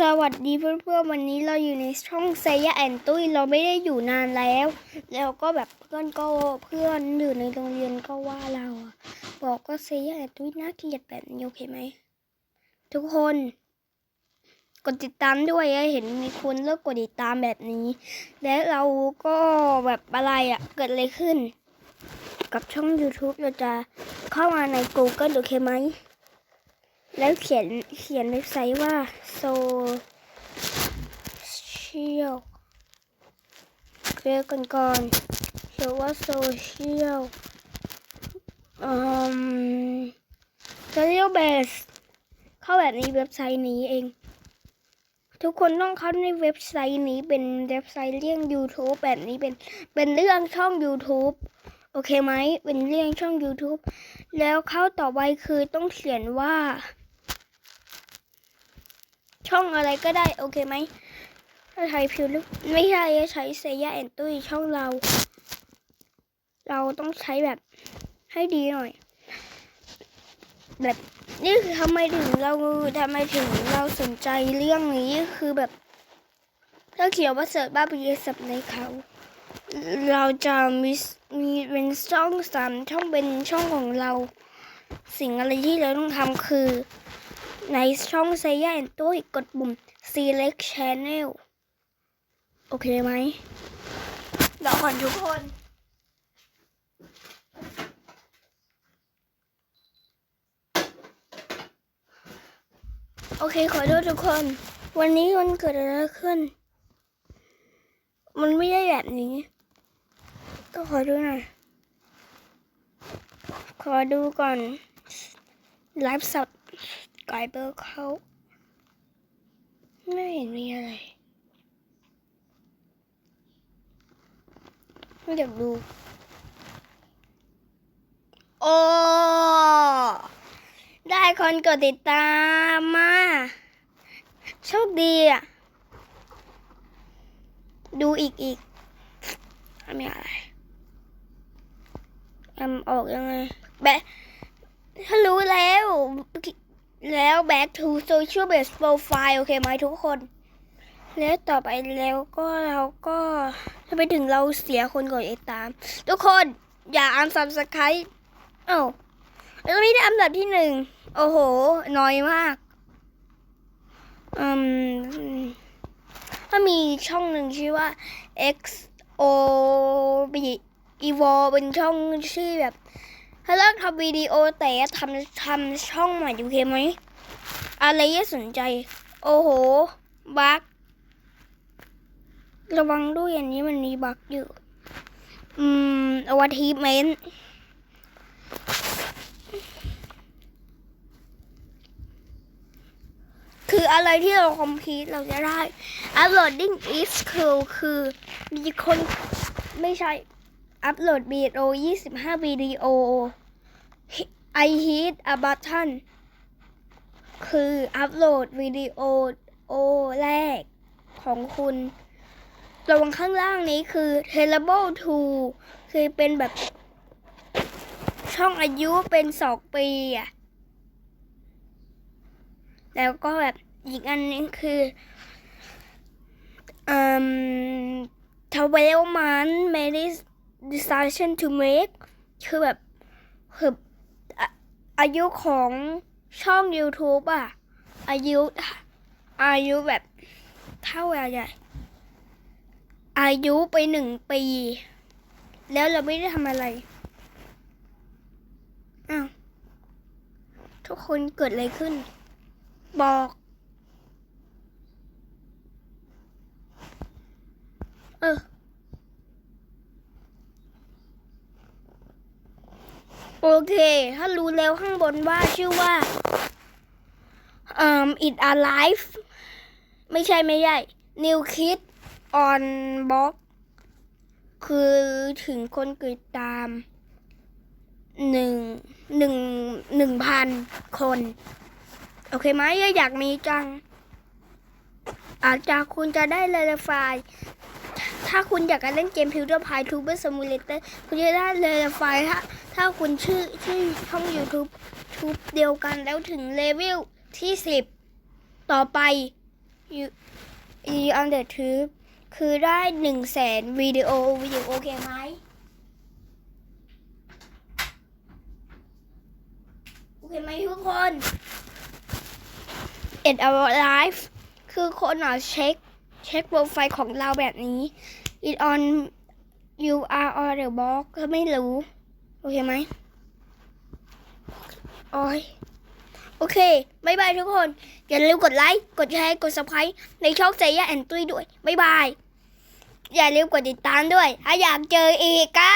สวัสดีเพื่อนๆวันนี้เราอยู่ในช่องเซย่าแอนตุ้ยเราไม่ได้อยู่นานแล้ว แล้วก็แบบเพื่อนก็เพื่อนอยู่ในโรงเรียนก็ว่าเราบอกก็เซย่าแอนตุ้ยน่าเกลียดแบบนี้โอเคไหมทุกคน กดติดตามด้วยอะเห็นมีคนเลิกกดติดตามแบบนี้ และเราก็แบบอะไรอะเกิดอะไรขึ้น กับช่อง YouTube เราจะเข้ามาใน Google โอเคไหม แล้วเขียนเขียนเว็บไซต์ว่า social เคลียร์กันก่อนเขียนว่า social อืม social base เข้าแบบนี้เว็บไซต์นี้เอง ทุกคนต้องเข้าในเว็บไซต์นี้เป็นเว็บไซต์เรื่อง YouTube แบบนี้เป็นเป็นเรื่องช่อง YouTube โอเคไหมเป็นเรื่องช่อง YouTube แล้วเข้าต่อไปคือต้องเขียนว่า ช่องอะไรก็ได้โอเคไหมถ้าใช้พิวลึกไม่ใช่ใช้เซย่าแอนตุ้ยช่องเรา เราต้องใช้แบบให้ดีหน่อย แบบนี่คือทำไมถึงเราทำไมถึงเราสนใจเรื่องนี้คือแบบ ถ้าเขียนว่าเสิร์ชบ้าปีสับในเขา เราจะมีมีเป็นช่องสามช่องเป็นช่องของเรา สิ่งอะไรที่เราต้องทำคือ ในช่องเซย่าแอนตุ้ยกดปุ่ม select channel โอเคไหมเราก่อนทุกคน โอเคขอโทษทุกคน วันนี้มันเกิดอะไรขึ้น มันไม่ได้แบบนี้ ก็ขอดูหน่อย ขอดูก่อนไลฟ์สด ไกเบอร์เขาไม่เห็นมีอะไรไม่อยากดูโอ้ได้คนกดติดตามมาโชคดีอะ ดูอีกอีกไม่อะไรทำออกยังไงแบะถ้ารู้แล้ว แล้ว back to social base profile โอเคไหมทุกคน แล้วต่อไปแล้วก็เราก็ถ้าไปถึงเราเสียคนกดติดตาม ทุกคนอย่าอัน subscribe เอ้าแล้วนี่ได้อันดับที่หนึ่งโอ้โห น้อยมากอืมถ้ามีช่องหนึ่งชื่อว่า X O B Evo เป็นช่องชื่อแบบ ถ้าเลิกทำวิดีโอแต่ทำทำช่องใหม่โอเคไหม อะไรที่สนใจ โอ้โห บักระวังด้วยอันนี้มันมีบักอยู่ อืมอวัทีเมนต์คืออะไรที่เราคอมพิวเราจะได้ uploading is cool คือมีคนไม่ใช่ อัปโหลดวิดีโอ 25 วิดีโอ I hit a button คืออัปโหลดวิดีโอโอแรกของคุณระวังข้างล่างนี้คือ terrible to คือเป็นแบบ ช่องอายุเป็นสองปีอะแล้วก็แบบอีกอันนึงคืออืม twelve month marriage decision to make คือแบบคืออายุของช่อง YouTube อะอายุอายุแบบเท่าไหร่อายุไปหนึ่งปี แล้วเราไม่ได้ทำอะไรอ้าวทุกคนเกิดอะไรขึ้น บอก เออ โอเค ถ้ารู้แล้วข้างบนว่าชื่อว่าอ่อ it alive ไม่ใช่ไม่ใช่ new kid on box คือถึงคนกดตามหนึ่งหนึ่งหนึ่งพันคน โอเคไหมอยากมีจัง อาจจะคุณจะได้เลไฟล์ ถ้าคุณอยากจะเล่นเกม PewDiePie Tuber Simulator คุณจะได้เลไฟล์ถ้าถ้าคุณชื่อชื่อช่อง YouTube ทูบเดียวกันแล้วถึงเลเวลที่สิบต่อไป you you on the tube คือได้หนึ่งแสนวิดีโอวิดีโอโอเคไหมโอเคไหมทุกคน It our life คือคนอะเช็ค เช็คโปรไฟล์ของเราแบบนี้ It on you are on the box ก็ไม่รู้ โอเคไหมโอ้ยโอเคบายบายทุกคน อย่าลืมกดไลค์ กดแชร์ กด subscribe ในช่องเซย่าแอนตุ้ยด้วยบายบาย อย่าลืมกดติดตามด้วย ถ้าอยากเจออีกค่ะ